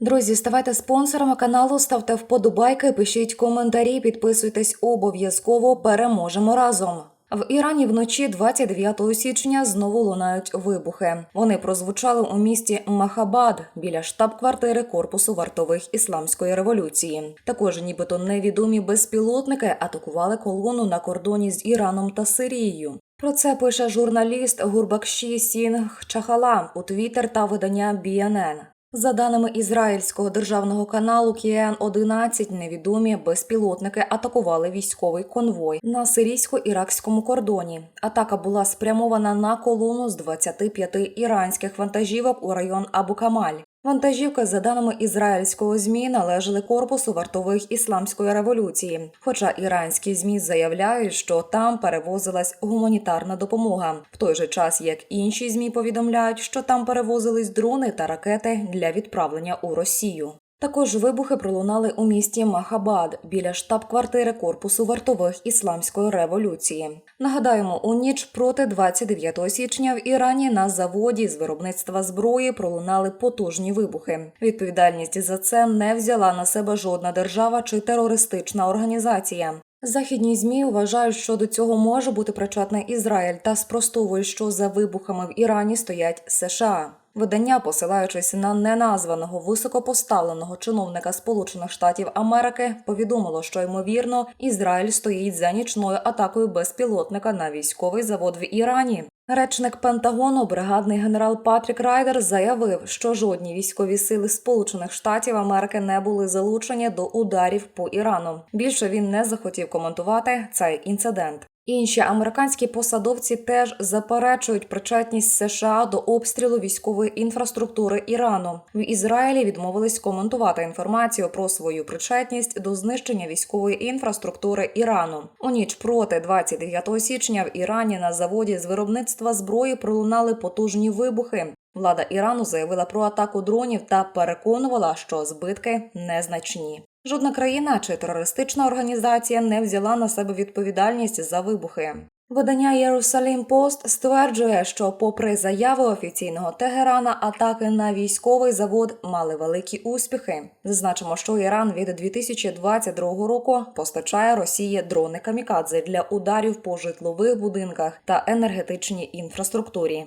Друзі, ставайте спонсорами каналу, ставте вподобайки, пишіть коментарі, підписуйтесь обов'язково. Переможемо разом. В Ірані вночі 29 січня знову лунають вибухи. Вони прозвучали у місті Махабад біля штаб-квартири корпусу вартових ісламської революції. Також, нібито невідомі безпілотники атакували колону на кордоні з Іраном та Сирією. Про це пише журналіст Гурбакші Сінг Чахала у Твіттер та видання BNN. За даними ізраїльського державного каналу КІН-11, невідомі безпілотники атакували військовий конвой на сирійсько-іракському кордоні. Атака була спрямована на колону з 25 іранських вантажівок у район Абу-Камаль. Вантажівки, за даними ізраїльського змі, належали корпусу вартових ісламської революції. Хоча іранські змі заявляють, що там перевозилась гуманітарна допомога, в той же час як інші змі повідомляють, що там перевозились дрони та ракети для відправлення у Росію. Також вибухи пролунали у місті Махабад біля штаб-квартири корпусу вартових ісламської революції. Нагадаємо, у ніч проти 29 січня в Ірані на заводі з виробництва зброї пролунали потужні вибухи. Відповідальність за це не взяла на себе жодна держава чи терористична організація. Західні змі вважають, що до цього може бути причетний Ізраїль та спростовують, що за вибухами в Ірані стоять США. Видання, посилаючись на неназваного високопоставленого чиновника Сполучених Штатів Америки, повідомило, що ймовірно Ізраїль стоїть за нічною атакою безпілотника на військовий завод в Ірані. Речник Пентагону, бригадний генерал Патрік Райдер, заявив, що жодні військові сили Сполучених Штатів Америки не були залучені до ударів по Ірану. Більше він не захотів коментувати цей інцидент. Інші американські посадовці теж заперечують причетність США до обстрілу військової інфраструктури Ірану. В Ізраїлі відмовились коментувати інформацію про свою причетність до знищення військової інфраструктури Ірану. У ніч проти 29 січня в Ірані на заводі з виробництва зброї пролунали потужні вибухи. Влада Ірану заявила про атаку дронів та переконувала, що збитки незначні. Жодна країна чи терористична організація не взяла на себе відповідальність за вибухи. Видання Єрусалім Пост стверджує, що, попри заяви офіційного Тегерана, атаки на військовий завод мали великі успіхи. Зазначимо, що Іран від 2022 року постачає Росії дрони камікадзе для ударів по житлових будинках та енергетичній інфраструктурі.